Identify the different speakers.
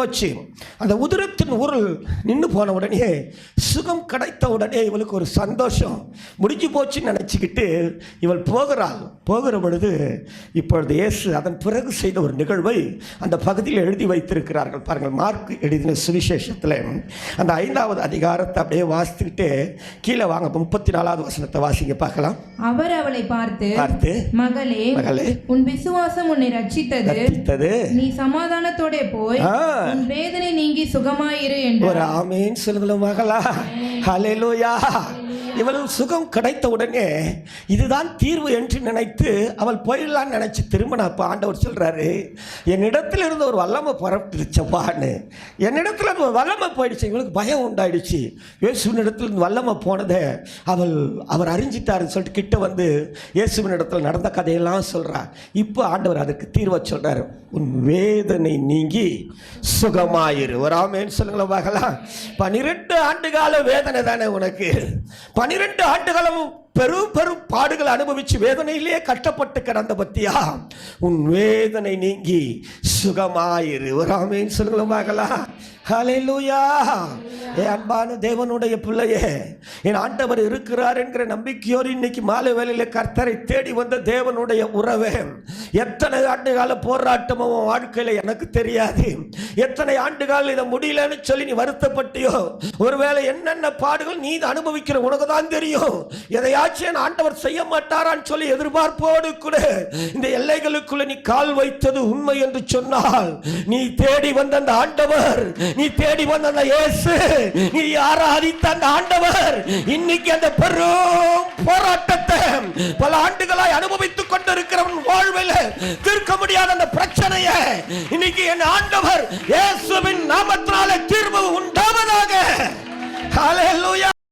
Speaker 1: போச்சு. அந்த உதிரத்தின் ஊரல் நின்று போன உடனே சுகம் கிடைத்த உடனே இவளுக்கு ஒரு சந்தோஷம். முடிஞ்சு போச்சுன்னு நினச்சிக்கிட்டு இவள் போகிறாள். போகிற பொழுது இப்பொழுது இயேசு அதன் பிறகு செய்த ஒரு நிகழ்வை அந்த பகுதியில் எழுதி வைத்திருக்கிறார்கள். பாருங்கள் மார்க் எழுதின சுவிசேஷத்தில் அந்த ஐந்தாவது அதிகாரத்தை அப்படியே வாசித்துக்கிட்டு கீழே வாங்க முப்பத்தி நாலாவது வசனத்தை வாசிங்க பார்க்கலாம்.
Speaker 2: அவர் அவளை பார்த்து
Speaker 1: பார்த்து
Speaker 2: மகளே
Speaker 1: மகளே
Speaker 2: உன் விசுவாசம் உன்னை ரட்சித்தது. நீ சமாதானத்தோட போய் வேதனை நீங்கி சுகமாயிரு என்று
Speaker 1: ஒரு ஆமேன் சொல்லுங்கள மகளா. ஹலெலுயா இவளும் சுகம் கிடைத்த உடனே இதுதான் தீர்வு என்று நினைத்து அவள் போயிடலான்னு நினைச்சு திரும்பின. அப்போ ஆண்டவர் சொல்றாரு என்னிடத்துல இருந்து ஒரு வல்லமை புறப்பட்டுருச்சப்பான்னு என்னிடத்துல இருந்து ஒரு வல்லமை போயிடுச்சு. இவளுக்கு பயம் உண்டாயிடுச்சு. இயேசுவின் இடத்துல இருந்து வல்லமை போனதை அவள் அவர் அறிஞ்சிட்டாருன்னு சொல்லிட்டு கிட்ட வந்து இயேசுவின் இடத்துல நடந்த கதையெல்லாம் சொல்றா. இப்போ ஆண்டவர் அதுக்கு தீர்வை சொல்றாரு. உன் வேதனை நீங்கி சுகமாயிரு. வராமேன்னு சொல்லுங்களேன் பார்க்கலாம். பன்னிரெண்டு ஆண்டு கால வேதனை தானே உனக்கு? பனிரெண்டு ஆண்டுகளும் பெரும் பெரும் பாடுகள் அனுபவிச்சு வேதனையிலே கஷ்டப்பட்டு கிடந்த பத்தியா? உன் வேதனை நீங்கி சுகமாயிரு ஒரு ஆமேன்னு சொல்லுங்களேன் பார்க்கலாம் ஹalleluya ஏ அன்பான தேவனுடைய பிள்ளையே என் ஆண்டவர் இருக்கிறார் என்கிற நம்பிக்கையோடு இன்னைக்கு மாலை வேளையில் கர்த்தரை தேடி வந்த தேவனுடைய உறவே. எத்தனை ஆண்டு கால போராட்டமோ உன் எனக்கு தெரியாது. எத்தனை ஆண்டுகால் இதை முடியலன்னு சொல்லி நீ வருத்தப்பட்டியோ? ஒருவேளை என்னென்ன பாடுகள் நீ அனுபவிக்கிற உனக்கு தான் தெரியும். எதையாச்சும் என் ஆண்டவர் செய்ய மாட்டாரான்னு சொல்லி எதிர்பார்ப்போடு கூட இந்த எல்லைகளுக்குள்ள நீ கால் வைத்தது உண்மை என்று சொன்ன சொன்னால் நீ தேடி வந்த அந்த ஆண்டவர் நீ தேடி வந்த அந்த இயேசு நீ ஆராதித்த அந்த ஆண்டவர் இன்னைக்கு அந்த பெரும் போராட்டத்தை பல ஆண்டுகளாய் அனுபவித்துக் கொண்டிருக்கிறவன் வாழ்வில் தீர்க்க முடியாத அந்த பிரச்சனையை இன்னைக்கு என் ஆண்டவர் இயேசுவின் நாமத்தினால